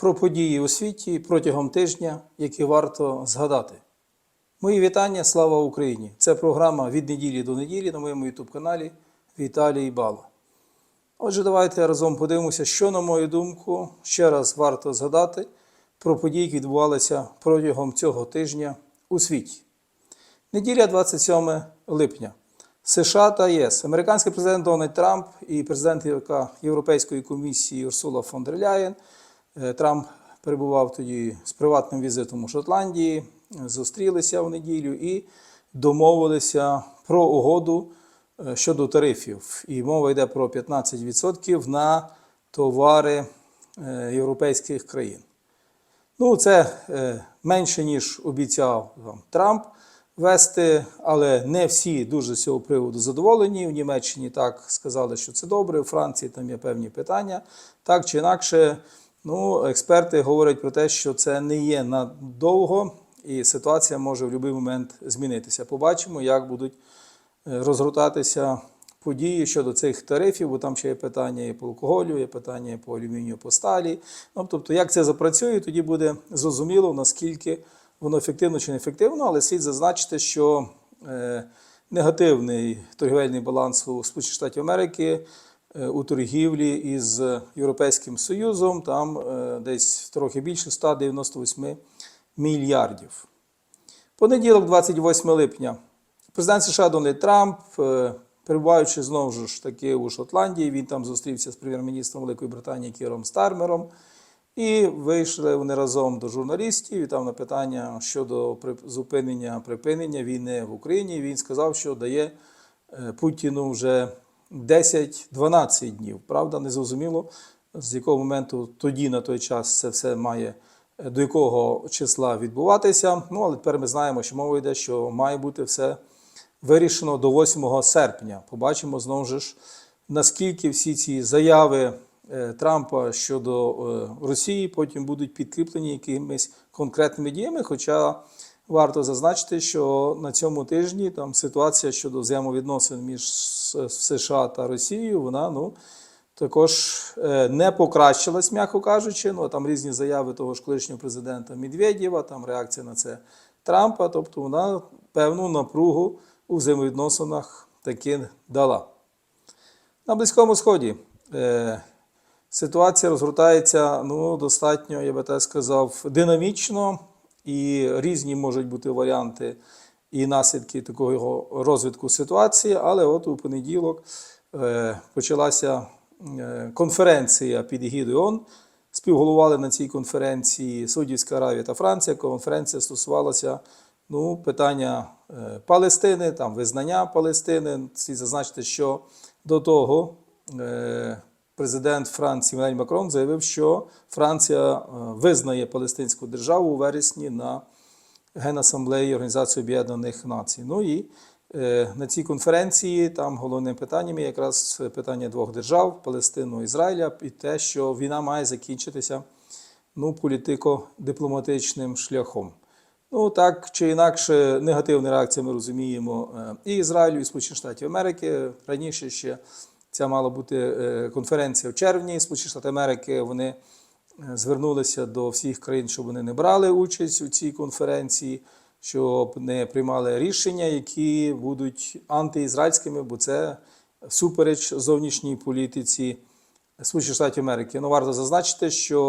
про події у світі протягом тижня, які варто згадати. Мої вітання, слава Україні! Це програма від неділі до неділі на моєму ютуб-каналі Віталій Бала. Отже, давайте разом подивимося, що, на мою думку, ще раз варто згадати про події, які відбувалися протягом цього тижня у світі. Неділя 27 липня. США та ЄС. Американський президент Дональд Трамп і президентка Європейської комісії Урсула фон дер Ляєн. Е, Трамп перебував тоді з приватним візитом у Шотландії, зустрілися в неділю і домовилися про угоду е, щодо тарифів. І мова йде про 15% на товари е, європейських країн. Ну, це менше, ніж обіцяв там, Трамп вести, але не всі дуже з цього приводу задоволені. В Німеччині так сказали, що це добре, у Франції там є певні питання. Так чи інакше, ну, експерти говорять про те, що це не є надовго, і ситуація може в будь-який момент змінитися. Побачимо, як будуть е, розгортатися події щодо цих тарифів, бо там ще є питання і по алкоголю, є питання і по алюмінію, по сталі. Ну, тобто, як це запрацює, тоді буде зрозуміло, наскільки воно ефективно чи не але слід зазначити, що е, негативний торгівельний баланс у Сполучених Штатів Америки у торгівлі із Європейським Союзом там е, десь трохи більше 198 мільярдів. Понеділок, 28 липня, президент США Дональд Трамп, е, перебуваючи знову ж таки у Шотландії, він там зустрівся з прем'єр-міністром Великої Британії Кіром Стармером. І вийшли вони разом до журналістів. І там на питання щодо зупинення припинення війни в Україні. Він сказав, що дає е, Путіну вже 10-12 днів. Правда, не зрозуміло, з якого моменту тоді на той час це все має до якого числа відбуватися. Ну, але тепер ми знаємо, що мова йде, що має бути все вирішено до 8 серпня. Побачимо знову ж, наскільки всі ці заяви е, Трампа щодо е, Росії потім будуть підкріплені якимись конкретними діями. Хоча варто зазначити, що на цьому тижні там ситуація щодо взаємовідносин між США та Росією, вона ну. Також е, не покращилась, м'яко кажучи. Ну, там різні заяви того ж колишнього президента Медведєва, там реакція на це Трампа. Тобто вона певну напругу у взаємовідносинах таки дала. На Близькому Сході е, ситуація розгортається ну, достатньо, я би так сказав, динамічно, і різні можуть бути варіанти і наслідки такого розвитку ситуації. Але от у понеділок е, почалася е, конференція під егідою ООН. Співголовували на цій конференції Саудівська Аравія та Франція. Конференція стосувалася ну, питання е, Палестини, там визнання Палестини. Слід зазначити, що до того президент Франції Еммануель Макрон заявив, що Франція е, визнає Палестинську державу у вересні на Генасамблеї Організації Об'єднаних Націй. Ну і е, на цій конференції там головним питанням є якраз питання двох держав Палестину і Ізраїля, і те, що війна має закінчитися ну, політико-дипломатичним шляхом. Ну, так чи інакше, негативна реакція ми розуміємо е, і Ізраїлю, і Сполучених Штатів Америки. Раніше ще ця мала бути е, конференція в червні. Сполучені Штати Америки вони е, звернулися до всіх країн, щоб вони не брали участь у цій конференції, щоб не приймали рішення, які будуть антиізраїльськими, бо це супереч зовнішній політиці Сполучених Штатів Америки. Ну, варто зазначити, що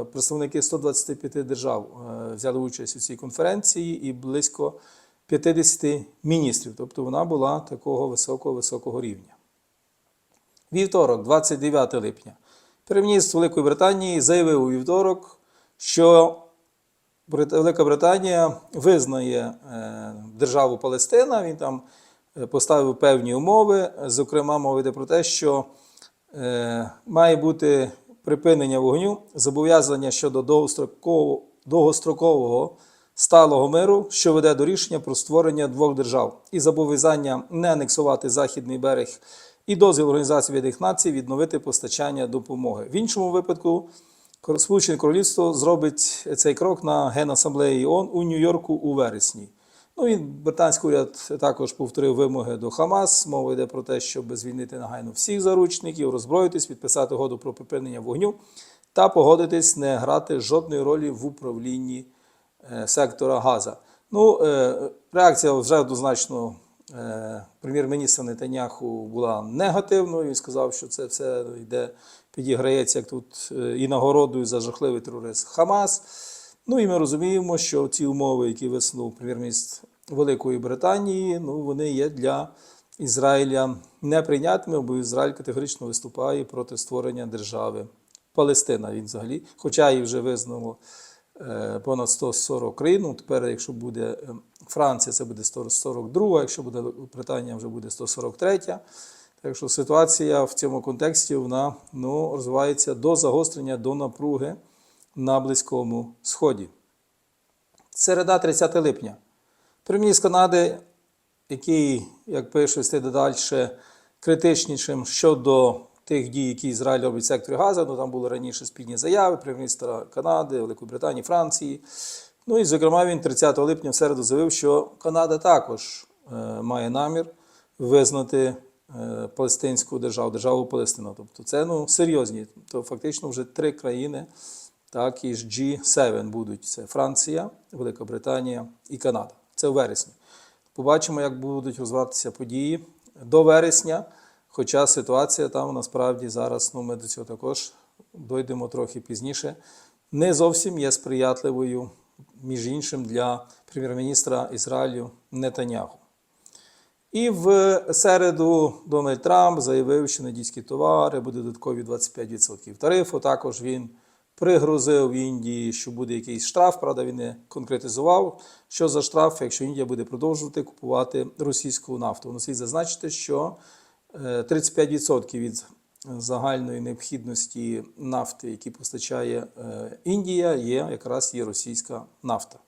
е, представники 125 держав взяли участь у цій конференції і близько 50 міністрів. Тобто вона була такого високого-високого рівня. Вівторок, 29 липня. Прем'єр-міністр Великої Британії заявив у вівторок, що Велика Британія визнає е, державу Палестина. Він там е, поставив певні умови. Зокрема, мова йде про те, що е, має бути припинення вогню, зобов'язання щодо довгострокового, довгострокового сталого миру, що веде до рішення про створення двох держав, і зобов'язання не анексувати західний берег і дозвіл Організації Об'єднаних Націй відновити постачання допомоги. В іншому випадку Сполучене Королівство зробить цей крок на Генасамблеї ООН у Нью-Йорку у вересні. Ну і британський уряд також повторив вимоги до Хамас. Мова йде про те, щоб звільнити негайно всіх заручників, роззброїтись, підписати угоду про припинення вогню та погодитись не грати жодної ролі в управлінні е, сектора Газа. Ну, е, реакція вже однозначно прем'єр-міністра Нетаняху була негативною. Він сказав, що це все йде, підіграється як тут е, і нагородою за жахливий тероризм Хамас. Ну і ми розуміємо, що ці умови, які висунув прем'єр-міністр Великої Британії, ну вони є для Ізраїля неприйнятними, бо Ізраїль категорично виступає проти створення держави Палестина. Він взагалі, хоча її вже визнало е, понад 140 країн. ну, Тепер, якщо буде е, Франція, це буде 142, якщо буде Британія, вже буде 143. Так що ситуація в цьому контексті вона ну, розвивається до загострення, до напруги на Близькому Сході. Середа 30 липня. Прем'єр з Канади, який, як пише, слід далі критичнішим щодо тих дій, які Ізраїль робить в секторі Газа. Ну там були раніше спільні заяви прем'єр-міністра Канади, Великої Британії, Франції. Ну і, зокрема, він 30 липня в середу заявив, що Канада також е, має намір визнати е, палестинську державу, державу Палестину. Тобто це ну, серйозні. То фактично вже три країни, так і ж G7 будуть: це Франція, Велика Британія і Канада. Це у вересні. Побачимо, як будуть розвиватися події до вересня. Хоча ситуація там насправді зараз, ну ми до цього також дойдемо трохи пізніше, не зовсім є сприятливою, між іншим, для прем'єр-міністра Ізраїлю Нетаняху. І в середу Дональд Трамп заявив, що на дійські товари буде додаткові 25% тарифу. Також він пригрозив Індії, що буде якийсь штраф. Правда, він не конкретизував, що за штраф, якщо Індія буде продовжувати купувати російську нафту. Ну, слід зазначити, що е, 35% від загальної необхідності нафти, які постачає е, Індія, є якраз є російська нафта.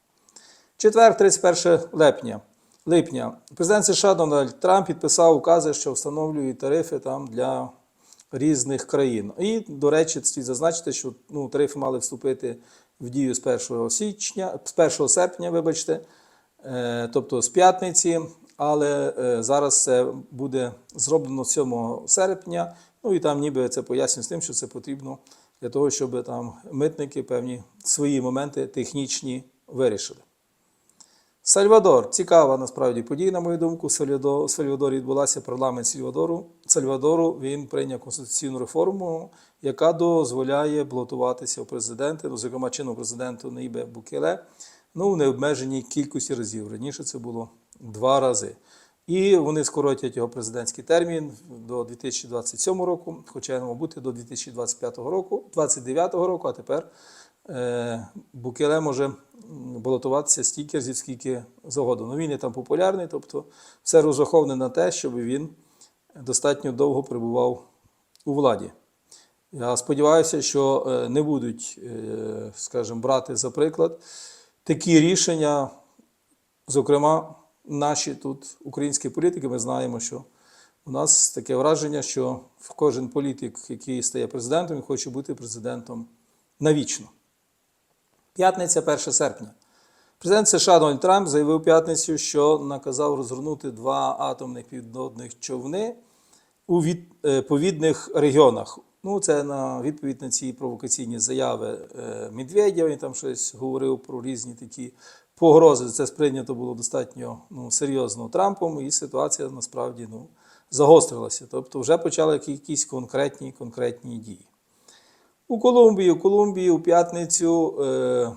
Четвер, 31 липня. липня. Президент США Дональд Трамп підписав укази, що встановлює тарифи там для різних країн. І, до речі, слід зазначити, що ну, тарифи мали вступити в дію з 1 січня, з 1 серпня, вибачте, е, тобто з п'ятниці, але е, зараз це буде зроблено 7 серпня. Ну і там ніби це пояснює з тим, що це потрібно для того, щоб там митники певні свої моменти технічні вирішили. Сальвадор цікава насправді подія, на мою думку. У Сальвадорі відбулася парламент Сальвадору. Сальвадору він прийняв конституційну реформу, яка дозволяє балотуватися у президенти, ну, зокрема чинному президенту Наїбе Букеле, ну, в необмеженій кількості разів. Раніше це було два рази. І вони скоротять його президентський термін до 2027 року, хоча мав бути до 2025 року, 29 року, а тепер е, Букеле може балотуватися стільки разів, скільки завгодно. Ну, він є там популярний, тобто все розраховане на те, щоб він достатньо довго перебував у владі. Я сподіваюся, що е, не будуть, е, скажімо, брати за приклад такі рішення, зокрема, наші тут українські політики, ми знаємо, що у нас таке враження, що кожен політик, який стає президентом, хоче бути президентом навічно. П'ятниця, 1 серпня. Президент США Дональд Трамп заявив п'ятницю, що наказав розгорнути два атомних підводних човни у відповідних регіонах. Ну, це на відповідь на ці провокаційні заяви е, Медведєва. Він там щось говорив про різні такі погрози. Це сприйнято було достатньо ну, серйозно Трампом, і ситуація насправді ну, загострилася. Тобто вже почали якісь конкретні, конкретні дії. У Колумбії, у Колумбії у п'ятницю е,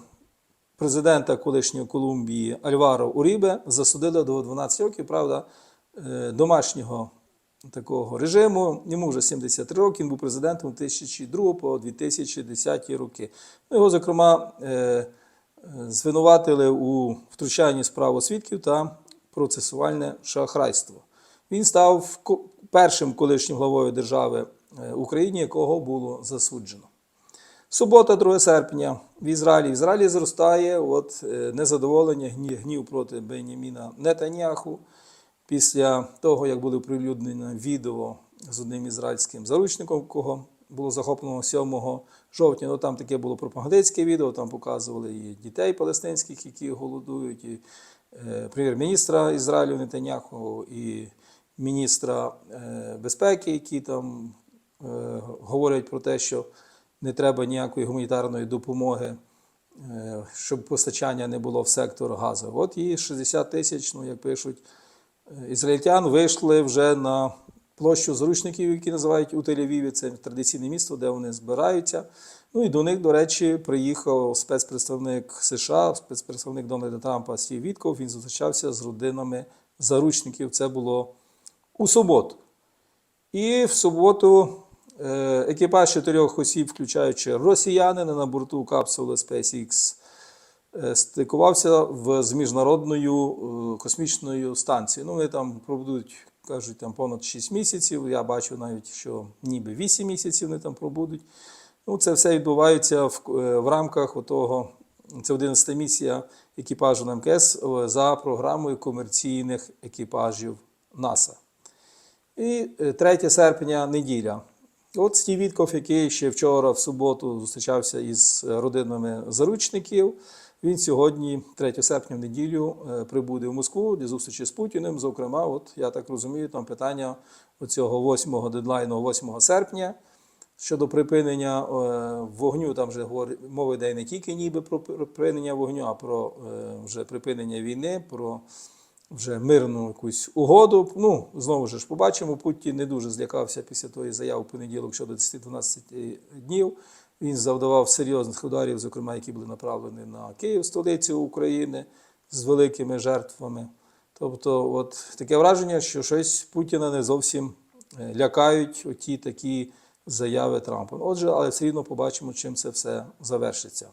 президента колишньої Колумбії Альваро Урібе засудили до 12 років, правда, е, домашнього такого режиму. Йому вже 73 роки, він був президентом 2002 по 2010 роки. Ну, Його, зокрема, е, звинуватили у втручанні справу свідків та процесуальне шахрайство. Він став першим колишнім главою держави е, Україні, якого було засуджено. Субота, 2 серпня в Ізраїлі. В Ізраїлі зростає от, е, незадоволення, гнів проти Беняміна Нетаняху після того, як були оприлюднені відео з одним ізраїльським заручником, кого було захоплено 7 жовтня. Ну, там таке було пропагандистське відео, там показували і дітей палестинських, які голодують, і е, прем'єр-міністра Ізраїлю Нетаняху, і міністра е, безпеки, які там е, говорять про те, що не треба ніякої гуманітарної допомоги, е, щоб постачання не було в сектор газу. От і 60 тисяч, ну як пишуть, е, ізраїльтян вийшли вже на площу зручників, які називають у Тель-Авіві. Це традиційне місто, де вони збираються. Ну і до них, до речі, приїхав спецпредставник США, спецпредставник Дональда Трампа Стів Вітков. Він зустрічався з родинами заручників. Це було у суботу. І в суботу е, екіпаж чотирьох осіб, включаючи росіянина на борту капсули SpaceX, е, стикувався в, з міжнародною е, космічною станцією. Ну, вони там пробудуть, кажуть, там понад 6 місяців. Я бачу навіть, що ніби 8 місяців вони там пробудуть. Ну, це все відбувається в, е, в рамках отого, це 11 місія екіпажу на МКС е, за програмою комерційних екіпажів НАСА. І е, 3 серпня неділя. От Стів Вітков, який ще вчора в суботу зустрічався із родинами заручників, він сьогодні, 3 серпня в неділю, е, прибуде в Москву для зустрічі з Путіним. Зокрема, от я так розумію, там питання оцього 8 дедлайну, 8 серпня. Щодо припинення е, вогню, там вже мова йде не тільки ніби про припинення вогню, а про е, вже припинення війни, про вже мирну якусь угоду. Ну, знову ж побачимо, Путін не дуже злякався після тої заяви в понеділок щодо 10-12 днів. Він завдавав серйозних ударів, зокрема, які були направлені на Київ, столицю України, з великими жертвами. Тобто, от таке враження, що щось Путіна не зовсім е, лякають оті такі заяви Трампа. Отже, але все рівно побачимо, чим це все завершиться.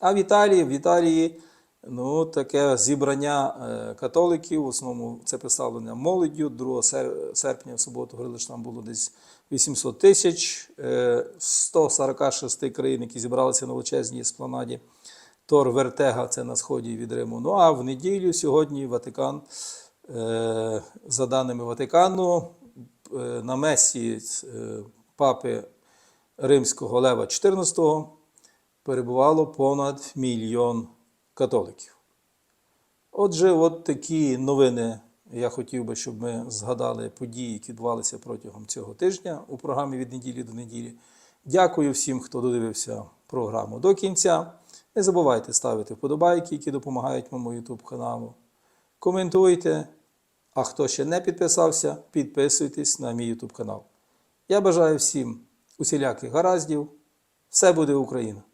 А в Італії, в Італії ну, таке зібрання е, католиків, в основному це представлення молоддю. 2 серпня в суботу говорили, там було десь 800 тисяч, е, 146 країн, які зібралися на величезній еспланаді. Тор Вертега, це на сході від Риму. Ну а в неділю сьогодні Ватикан, е, за даними Ватикану, е, на месі е, папи Римського Лева XIV перебувало понад мільйон католиків. Отже, от такі новини я хотів би, щоб ми згадали події, які відбувалися протягом цього тижня у програмі від неділі до неділі. Дякую всім, хто додивився програму до кінця. Не забувайте ставити вподобайки, які допомагають моєму YouTube каналу. Коментуйте. А хто ще не підписався, підписуйтесь на мій YouTube канал. Я бажаю всім усіляких гараздів. Все буде Україна!